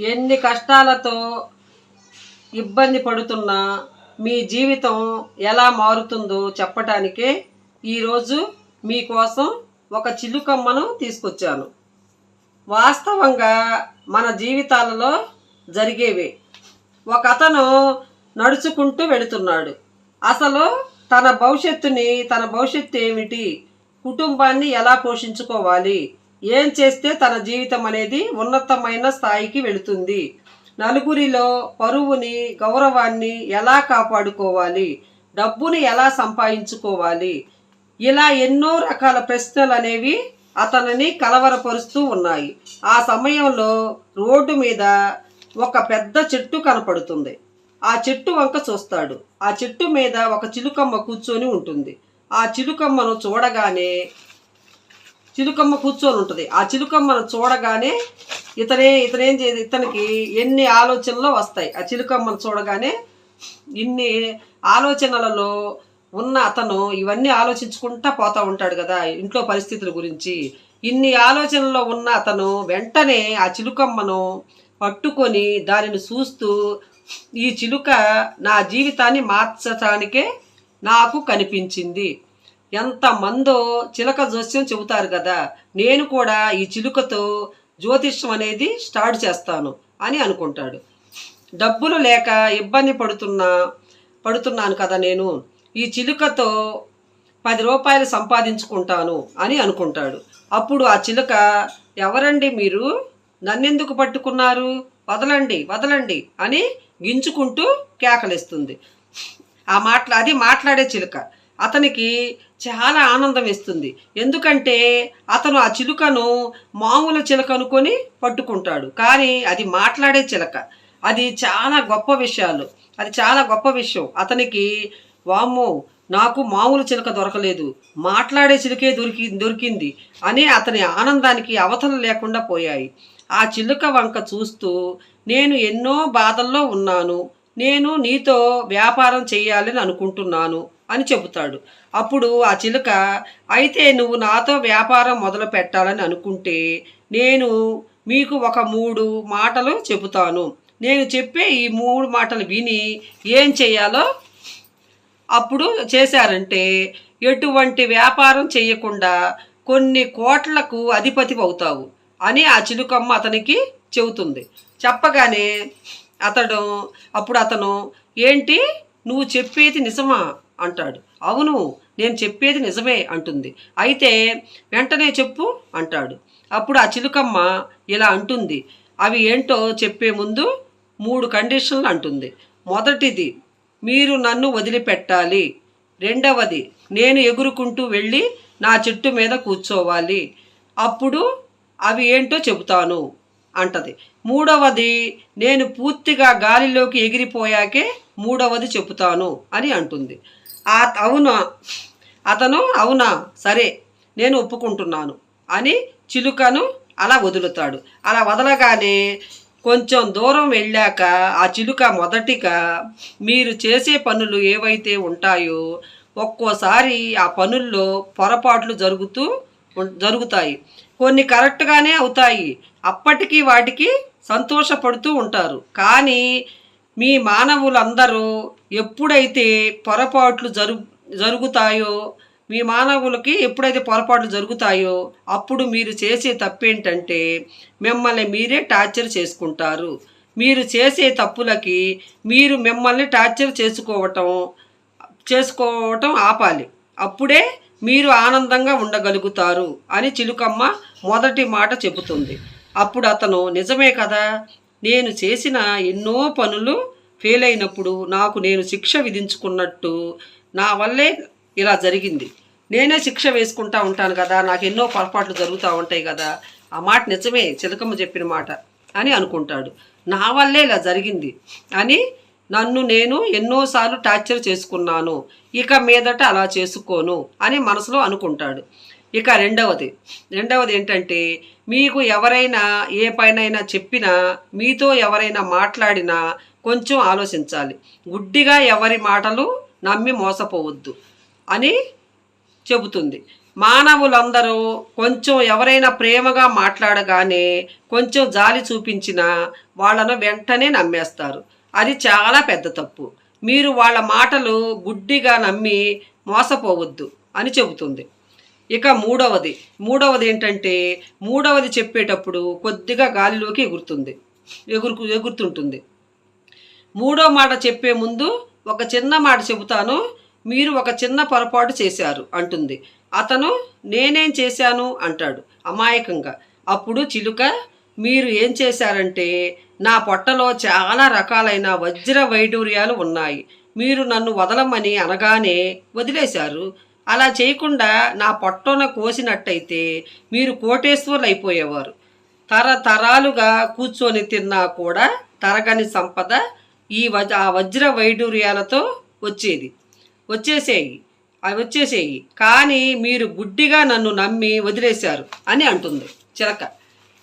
ఎన్ని కష్టాలతో ఇబ్బంది పడుతున్నా మీ జీవితం ఎలా మారుతుందో చెప్పటానికే ఈరోజు మీకోసం ఒక చిలుకమ్మను తీసుకొచ్చాను. వాస్తవంగా మన జీవితాలలో జరిగేవే. ఒక అతను నడుచుకుంటూ వెళుతున్నాడు. అసలు తన భవిష్యత్తుని తన భవిష్యత్తు ఏమిటి కుటుంబాన్ని ఎలా పోషించుకోవాలి ఏం చేస్తే తన జీవితం అనేది ఉన్నతమైన స్థాయికి వెళుతుంది? నలుగురిలో పరువుని గౌరవాన్ని ఎలా కాపాడుకోవాలి? డబ్బుని ఎలా సంపాదించుకోవాలి? ఇలా ఎన్నో రకాల ప్రశ్నలు అనేవి అతనిని కలవరపరుస్తూ ఉన్నాయి. ఆ సమయంలో రోడ్డు మీద ఒక పెద్ద చెట్టు కనపడుతుంది. ఆ చెట్టు వంక చూస్తాడు. ఆ చెట్టు మీద ఒక చిలుకమ్మ కూర్చొని ఉంటుంది. ఆ చిలుకమ్మను చూడగానే చిలుకమ్మ కూర్చొని ఉంటుంది. ఆ చిలుకమ్మను చూడగానే ఇతనే ఇతనేం చే ఇతనికి ఎన్ని ఆలోచనలు వస్తాయి. ఆ చిలుకమ్మను చూడగానే ఇన్ని ఆలోచనలలో ఉన్న అతను ఇవన్నీ ఆలోచించుకుంటా పోతా ఉంటాడు కదా ఇంట్లో పరిస్థితుల గురించి. ఇన్ని ఆలోచనలో ఉన్న అతను వెంటనే ఆ చిలుకమ్మను పట్టుకొని దానిని చూస్తూ ఈ చిలుక నా జీవితాన్ని మార్చటానికే నాకు కనిపించింది. ఎంతమందో చిలక జోస్యం చెబుతారు కదా. నేను కూడా ఈ చిలుకతో జ్యోతిష్యం అనేది స్టార్ట్ చేస్తాను అని అనుకుంటాడు. డబ్బులు లేక ఇబ్బంది పడుతున్నా పడుతున్నాను కదా నేను. ఈ చిలుకతో పది రూపాయలు సంపాదించుకుంటాను అని అనుకుంటాడు. అప్పుడు ఆ చిలుక ఎవరండి మీరు? నన్నెందుకు పట్టుకున్నారు? వదలండి వదలండి అని గింజుకుంటూ కేకలిస్తుంది. ఆ మాట్లా అది మాట్లాడే చిలుక. అతనికి చాలా ఆనందం ఇస్తుంది ఎందుకంటే అతను ఆ చిలుకను మామూలు చిలుక అనుకొని పట్టుకుంటాడు. కానీ అది మాట్లాడే చిలక. అది చాలా గొప్ప విషయాలు. అది చాలా గొప్ప విషయం. అతనికి వామ్మో నాకు మామూలు చిలుక దొరకలేదు. మాట్లాడే చిలుకే దొరికి దొరికింది అని అతని ఆనందానికి అవతలు లేకుండా పోయాయి. ఆ చిలుక వంక చూస్తూ నేను ఎన్నో బాధల్లో ఉన్నాను. నేను నీతో వ్యాపారం చేయాలని అనుకుంటున్నాను. అని చెబుతాడు. అప్పుడు ఆ చిలుక అయితే నువ్వు నాతో వ్యాపారం మొదలు పెట్టాలని అనుకుంటే నేను మీకు ఒక మూడు మాటలు చెబుతాను. నేను చెప్పే ఈ మూడు మాటలు విని ఏం చేయాలో అప్పుడు చేశారంటే ఎటువంటి వ్యాపారం చేయకుండా కొన్ని కోట్లకు అధిపతి అవుతావు అని ఆ చిలుకమ్మ అతనికి చెబుతుంది. చెప్పగానే అతడు అప్పుడు అతను ఏంటి? నువ్వు చెప్పేది నిజమా? అంటాడు. అవును నేను చెప్పేది నిజమే అంటుంది. అయితే వెంటనే చెప్పు అంటాడు. అప్పుడు ఆ చిలుకమ్మ ఇలా అంటుంది. అవి ఏంటో చెప్పే ముందు మూడు కండిషన్లు అంటుంది. మొదటిది మీరు నన్ను వదిలిపెట్టాలి. రెండవది నేను ఎగురుకుంటూ వెళ్ళి నా చెట్టు మీద కూర్చోవాలి. అప్పుడు అవి ఏంటో చెబుతాను అంటది. మూడవది నేను పూర్తిగా గాలిలోకి ఎగిరిపోయాకే మూడవది చెబుతాను అని అంటుంది. అవునా? అతను అవునా? సరే నేను ఒప్పుకుంటున్నాను. అని చిలుకను అలా వదులుతాడు. అలా వదలగానే కొంచెం దూరం వెళ్ళాక ఆ చిలుక మొదటిగా మీరు చేసే పనులు ఏవైతే ఉంటాయో ఒక్కోసారి ఆ పనుల్లో పొరపాట్లు జరుగుతూ ఉం- జరుగుతాయి. కొన్ని కరెక్ట్గానే అవుతాయి. అప్పటికి వాటికి సంతోషపడుతూ ఉంటారు. కానీ మీ మానవులందరూ ఎప్పుడైతే పొరపాట్లు జరు జరుగుతాయో మీ మానవులకి ఎప్పుడైతే పొరపాట్లు జరుగుతాయో అప్పుడు మీరు చేసే తప్పేంటంటే మిమ్మల్ని మీరే టార్చర్ చేసుకుంటారు. మీరు చేసే తప్పులకి మీరు మిమ్మల్ని టార్చర్ చేసుకోవటం చేసుకోవటం ఆపాలి. అప్పుడే మీరు ఆనందంగా ఉండగలుగుతారు అని చిలుకమ్మ మొదటి మాట చెబుతుంది. అప్పుడు అతను నిజమే కదా! నేను చేసిన ఎన్నో పనులు ఫెయిల్ అయినప్పుడు నాకు నేను శిక్ష విధించుకున్నట్టు నా వల్లే ఇలా జరిగింది. నేనే శిక్ష వేసుకుంటా ఉంటాను కదా నాకు ఎన్నో పొరపాట్లు జరుగుతూ ఉంటాయి కదా ఆ మాట నిజమే చిలకమ్మ చెప్పిన మాట అని అనుకుంటాడు. నా వల్లే ఇలా జరిగింది అని నన్ను నేను ఎన్నోసార్లు టార్చర్ చేసుకున్నాను. ఇక మీదట అలా చేసుకోను అని మనసులో అనుకుంటాడు. ఇక రెండవది రెండవది ఏంటంటే మీకు ఎవరైనా ఏ పైనైనా చెప్పినా మీతో ఎవరైనా మాట్లాడినా కొంచెం ఆలోచించాలి. గుడ్డిగా ఎవరి మాటలు నమ్మి మోసపోవద్దు అని చెబుతుంది. మానవులందరూ కొంచెం ఎవరైనా ప్రేమగా మాట్లాడగానే కొంచెం జాలి చూపించినా వాళ్ళను వెంటనే నమ్మేస్తారు. అది చాలా పెద్ద తప్పు. మీరు వాళ్ళ మాటలు గుడ్డిగా నమ్మి మోసపోవద్దు అని చెబుతుంది. ఇక మూడవది. మూడవది ఏంటంటే మూడవది చెప్పేటప్పుడు కొద్దిగా గాలిలోకి ఎగురుతుంది. ఎగురు ఎగురుతుంటుంది. మూడో మాట చెప్పే ముందు ఒక చిన్న మాట చెబుతాను. మీరు ఒక చిన్న పొరపాటు చేశారు అంటుంది. అతను నేనేం చేశాను? అంటాడు అమాయకంగా. అప్పుడు చిలుక మీరు ఏం చేశారంటే నా పొట్టలో చాలా రకాలైన వజ్ర వైడూర్యాలు ఉన్నాయి. మీరు నన్ను వదలమని అనగానే వదిలేశారు. అలా చేయకుండా నా పొట్టన కోసినట్టయితే మీరు కోటేశ్వర్లు అయిపోయేవారు తరతరాలుగా కూర్చొని తిన్నా కూడా తరగని సంపద ఈ వజ్ ఆ వజ్ర వైడూర్యాలతో వచ్చేది. వచ్చేసేయి. అవి వచ్చేసేయి. కానీ మీరు గుడ్డిగా నన్ను నమ్మి వదిలేశారు అని అంటుంది చిలక.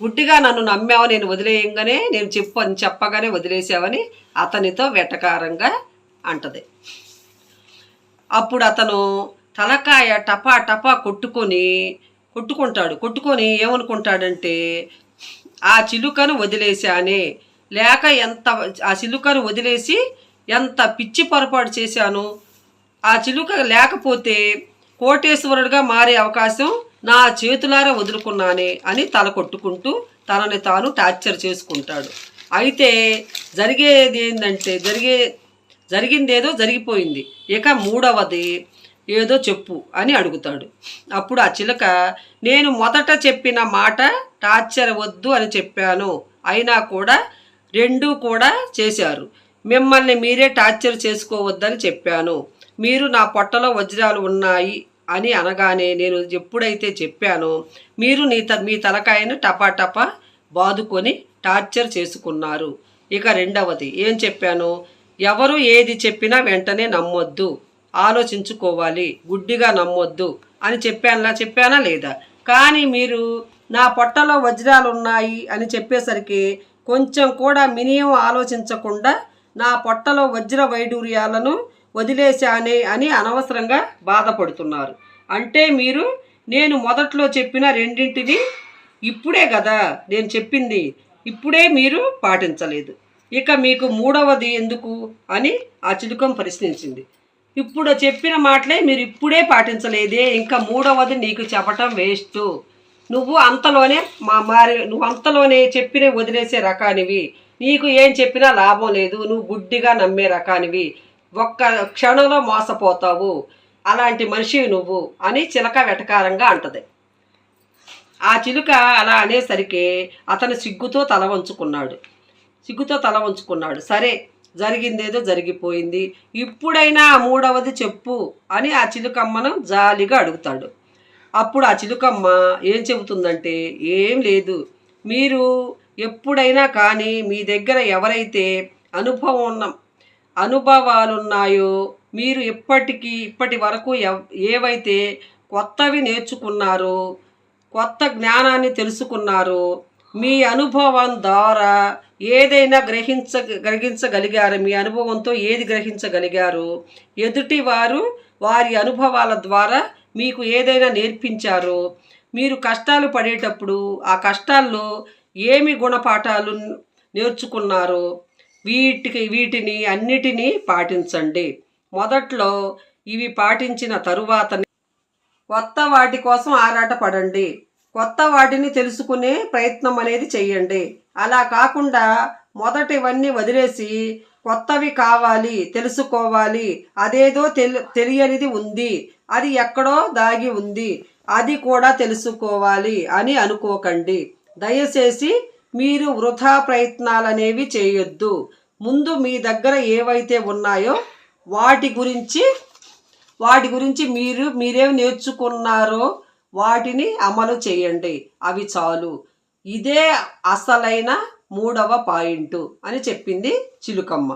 గుడ్డిగా నన్ను నమ్మావు నేను వదిలేయంగానే నేను చెప్పు అని చెప్పగానే వదిలేసావని అతనితో వెటకారంగా అంటది. అప్పుడు అతను తలకాయ టపా టపా కొట్టుకొని కొట్టుకుంటాడు. కొట్టుకొని ఏమనుకుంటాడంటే ఆ చిలుకను వదిలేశానే లేక ఎంత ఆ చిలుకను వదిలేసి ఎంత పిచ్చి పొరపాటు చేశాను? ఆ చిలుక లేకపోతే కోటేశ్వరుడిగా మారే అవకాశం నా చేతులారా వదులుకున్నానే అని తల కొట్టుకుంటూ తనని తాను టార్చర్ చేసుకుంటాడు. అయితే జరిగేది ఏంటంటే జరిగే జరిగిందేదో జరిగిపోయింది. ఇక మూడవది ఏదో చెప్పు అని అడుగుతాడు. అప్పుడు ఆ చిలక నేను మొదట చెప్పిన మాట టార్చర్ వద్దు అని చెప్పాను. అయినా కూడా రెండూ కూడా చేశారు. మిమ్మల్ని మీరే టార్చర్ చేసుకోవద్దని చెప్పాను. మీరు నా పొట్టలో వజ్రాలు ఉన్నాయి అని అనగానే నేను ఎప్పుడైతే చెప్పానో మీరు నీ త మీ తలకాయను టపా టపా బాదుకొని టార్చర్ చేసుకున్నారు. ఇక రెండవది ఏం చెప్పాను? ఎవరు ఏది చెప్పినా వెంటనే నమ్మొద్దు. ఆలోచించుకోవాలి. గుడ్డిగా నమ్మొద్దు అని చెప్పానా చెప్పానా లేదా? కానీ మీరు నా పొట్టలో వజ్రాలు ఉన్నాయి అని చెప్పేసరికి కొంచెం కూడా మినియం ఆలోచించకుండా నా పొట్టలో వజ్ర వైడూర్యాలను వదిలేశానే అని అనవసరంగా బాధపడుతున్నారు. అంటే మీరు నేను మొదట్లో చెప్పిన రెండింటిని ఇప్పుడే కదా నేను చెప్పింది. ఇప్పుడే మీరు పాటించలేదు. ఇక మీకు మూడవది ఎందుకు? అని ఆ చిలుకం ప్రశ్నించింది. ఇప్పుడు చెప్పిన మాటలే మీరు ఇప్పుడే పాటించలేదే. ఇంకా మూడవది నీకు చెప్పటం వేస్ట్. నువ్వు అంతలోనే మా మారి నువ్వు అంతలోనే చెప్పిన వదిలేసే రకానివి. నీకు ఏం చెప్పినా లాభం లేదు. నువ్వు గుడ్డిగా నమ్మే రకానివి. ఒక్క క్షణంలో మోసపోతావు. అలాంటి మనిషి నువ్వు అని చిలక వెటకారంగా అంటది. ఆ చిలుక అలా అనేసరికి అతను సిగ్గుతో తల వంచుకున్నాడు. సిగ్గుతో తల వంచుకున్నాడు. సరే జరిగిందేదో జరిగిపోయింది. ఇప్పుడైనా ఆ మూడవది చెప్పు అని ఆ చిలుకమ్మను జాలిగా అడుగుతాడు. అప్పుడు ఆ చిలుకమ్మ ఏం చెబుతుందంటే ఏం లేదు. మీరు ఎప్పుడైనా కానీ మీ దగ్గర ఎవరైతే అనుభవం ఉన్న అనుభవాలున్నాయో మీరు ఇప్పటికీ ఇప్పటి వరకు ఎవ్- ఏవైతే కొత్తవి నేర్చుకున్నారో కొత్త జ్ఞానాన్ని తెలుసుకున్నారో మీ అనుభవం ద్వారా ఏదైనా గ్రహించ గ్రహించగలిగారు మీ అనుభవంతో ఏది గ్రహించగలిగారు ఎదుటి వారు వారి అనుభవాల ద్వారా మీకు ఏదైనా నేర్పించారో మీరు కష్టాలు పడేటప్పుడు ఆ కష్టాల్లో ఏమి గుణపాఠాలు నేర్చుకున్నారో వీటికి వీటిని అన్నిటినీ పాటించండి. మొదట్లో ఇవి పాటించిన తరువాత కొత్త వాటి కోసం ఆరాట పడండి కొత్త వాటిని తెలుసుకునే ప్రయత్నం అనేది చెయ్యండి. అలా కాకుండా మొదటివన్నీ వదిలేసి కొత్తవి కావాలి తెలుసుకోవాలి అదేదో తెలి తెలియనిది ఉంది. అది ఎక్కడో దాగి ఉంది. అది కూడా తెలుసుకోవాలి అని అనుకోకండి. దయచేసి మీరు వృధా ప్రయత్నాలనేవి చేయొద్దు. ముందు మీ దగ్గర ఏవైతే ఉన్నాయో వాటి గురించి వాటి గురించి మీరు మీరేం నేర్చుకున్నారో వాటిని అమలు చేయండి. అవి చాలు. ఇదే అసలైన మూడవ పాయింట్ అని చెప్పింది చిలుకమ్మ.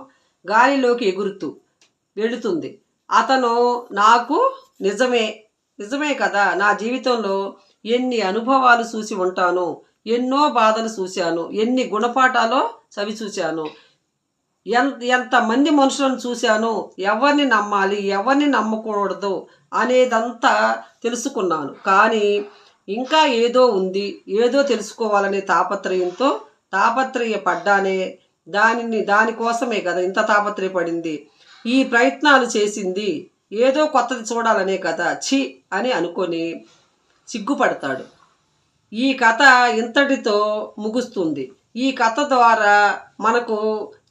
గాలిలోకి ఎగురుతూ వెళుతుంది. అతను నాకు నిజమే నిజమే కదా. నా జీవితంలో ఎన్ని అనుభవాలు చూసి ఉంటాను ఎన్నో బాధలు చూశాను ఎన్ని గుణపాఠాలో చవి చూశాను ఎంత ఎంతమంది మనుషులను చూశాను ఎవరిని నమ్మాలి ఎవరిని నమ్మకూడదు అనేదంతా తెలుసుకున్నాను. కానీ ఇంకా ఏదో ఉంది ఏదో తెలుసుకోవాలనే తాపత్రయంతో తాపత్రయపడ్డానే దానిని దానికోసమే కదా ఇంత తాపత్రయపడింది. ఈ ప్రయత్నాలు చేసింది. ఏదో కొత్తది చూడాలనే కదా ఛీ అని అనుకొని సిగ్గుపడతాడు. ఈ కథ ఇంతటితో ముగుస్తుంది. ఈ కథ ద్వారా మనకు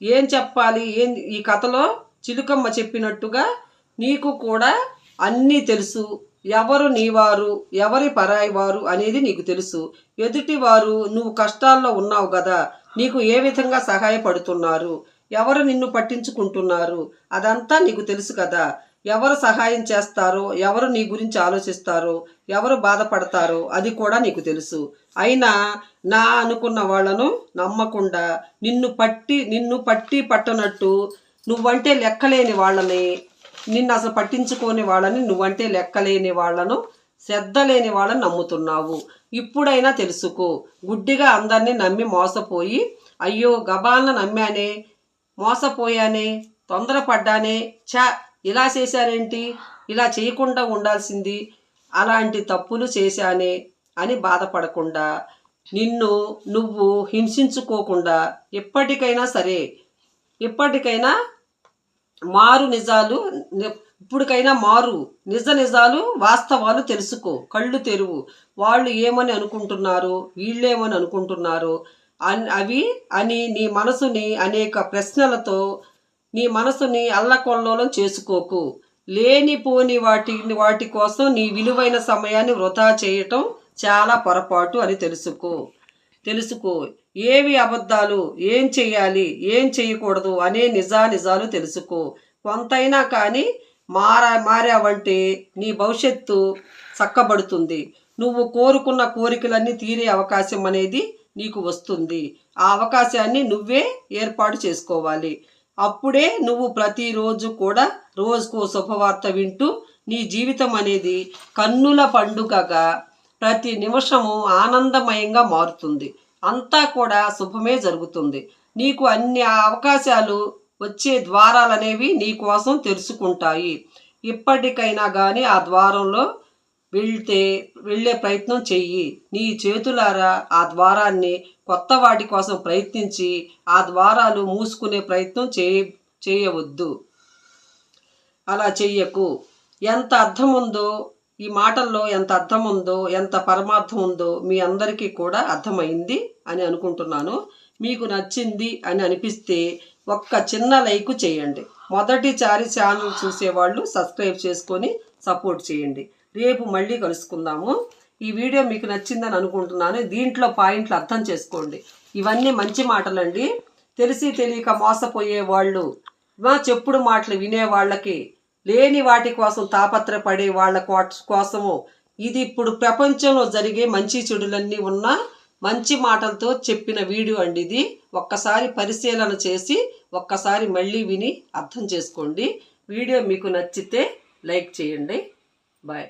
ఏం చెప్పాలి? ఏం ఈ కథలో చిలుకమ్మ చెప్పినట్టుగా నీకు కూడా అన్నీ తెలుసు. ఎవరు నీవారు? ఎవరి పరాయి వారు అనేది నీకు తెలుసు. ఎదుటి వారు నువ్వు కష్టాల్లో ఉన్నావు కదా నీకు ఏ విధంగా సహాయపడుతున్నారు? ఎవరు నిన్ను పట్టించుకుంటున్నారు? అదంతా నీకు తెలుసు కదా. ఎవరు సహాయం చేస్తారో ఎవరు నీ గురించి ఆలోచిస్తారో ఎవరు బాధపడతారో అది కూడా నీకు తెలుసు. అయినా నా అనుకున్న వాళ్ళను నమ్మకుండా నిన్ను పట్టి నిన్ను పట్టి పట్టనట్టు నువ్వంటే లెక్కలేని వాళ్ళని నిన్ను అసలు పట్టించుకోని వాళ్ళని నువ్వంటే లెక్కలేని వాళ్ళను శ్రద్ధ లేని వాళ్ళని నమ్ముతున్నావు. ఇప్పుడైనా తెలుసుకో. గుడ్డిగా అందరినీ నమ్మి మోసపోయి అయ్యో గబాలను నమ్మానే మోసపోయానే తొందరపడ్డానే చ ఇలా చేశారేంటి? ఇలా చేయకుండా ఉండాల్సింది. అలాంటి తప్పులు చేశానే అని బాధపడకుండా నిన్ను నువ్వు హింసించుకోకుండా ఎప్పటికైనా సరే ఎప్పటికైనా మారు నిజాలు ఇప్పటికైనా మారు. నిజ నిజాలు వాస్తవాలు తెలుసుకో. కళ్ళు తెరువు. వాళ్ళు ఏమని అనుకుంటున్నారు వీళ్ళేమని అనుకుంటున్నారు అవి అని నీ మనసుని అనేక ప్రశ్నలతో నీ మనసుని అల్లకొల్లోలం చేసుకోకు. లేనిపోని వాటి వాటి కోసం నీ విలువైన సమయాన్ని వృధా చేయటం చాలా పొరపాటు అని తెలుసుకో. తెలుసుకో. ఏవి అబద్ధాలు? ఏం చేయాలి ఏం చేయకూడదు అనే నిజా నిజాలు తెలుసుకో. కొంతైనా కానీ మారా మారావంటే నీ భవిష్యత్తు చక్కబడుతుంది. నువ్వు కోరుకున్న కోరికలన్నీ తీరే అవకాశం అనేది నీకు వస్తుంది. ఆ అవకాశాన్ని నువ్వే ఏర్పాటు చేసుకోవాలి. అప్పుడే నువ్వు ప్రతిరోజు కూడా రోజుకో శుభవార్త వింటూ నీ జీవితం అనేది కన్నుల పండుగగా ప్రతి నిమిషము ఆనందమయంగా మారుతుంది. అంతా కూడా శుభమే జరుగుతుంది. నీకు అన్ని అవకాశాలు వచ్చే ద్వారాలనేవి నీ కోసం తెరుచుకుంటాయి. ఇప్పటికైనా కానీ ఆ ద్వారంలో వెళ్తే వెళ్ళే ప్రయత్నం చెయ్యి. నీ చేతులారా ఆ ద్వారాన్ని కొత్త వాటి కోసం ప్రయత్నించి ఆ ద్వారాలు మూసుకునే ప్రయత్నం చేయ చేయవద్దు. అలా చెయ్యకు. ఎంత అర్థం ఉందో ఈ మాటల్లో ఎంత అర్థం ఉందో ఎంత పరమార్థం ఉందో మీ అందరికీ కూడా అర్థమైంది అని అనుకుంటున్నాను. మీకు నచ్చింది అని అనిపిస్తే ఒక్క చిన్న లైక్ చేయండి. మొదటిసారి ఛానల్ చూసేవాళ్ళు సబ్స్క్రైబ్ చేసుకొని సపోర్ట్ చేయండి. రేపు మళ్ళీ కలుసుకుందాము. ఈ వీడియో మీకు నచ్చిందని అనుకుంటున్నాను. దీంట్లో పాయింట్లు అర్థం చేసుకోండి. ఇవన్నీ మంచి మాటలండి. తెలిసి తెలియక మోసపోయే వాళ్ళు మా చెప్పుడు మాటలు వినే వాళ్ళకి లేని వాటి కోసం తాపత్రపడే వాళ్ళ కోసము ఇది ఇప్పుడు ప్రపంచంలో జరిగే మంచి చెడులన్నీ ఉన్న మంచి మాటలతో చెప్పిన వీడియో అండి ఇది. ఒక్కసారి పరిశీలన చేసి ఒక్కసారి మళ్ళీ విని అర్థం చేసుకోండి. వీడియో మీకు నచ్చితే లైక్ చేయండి. బాయ్.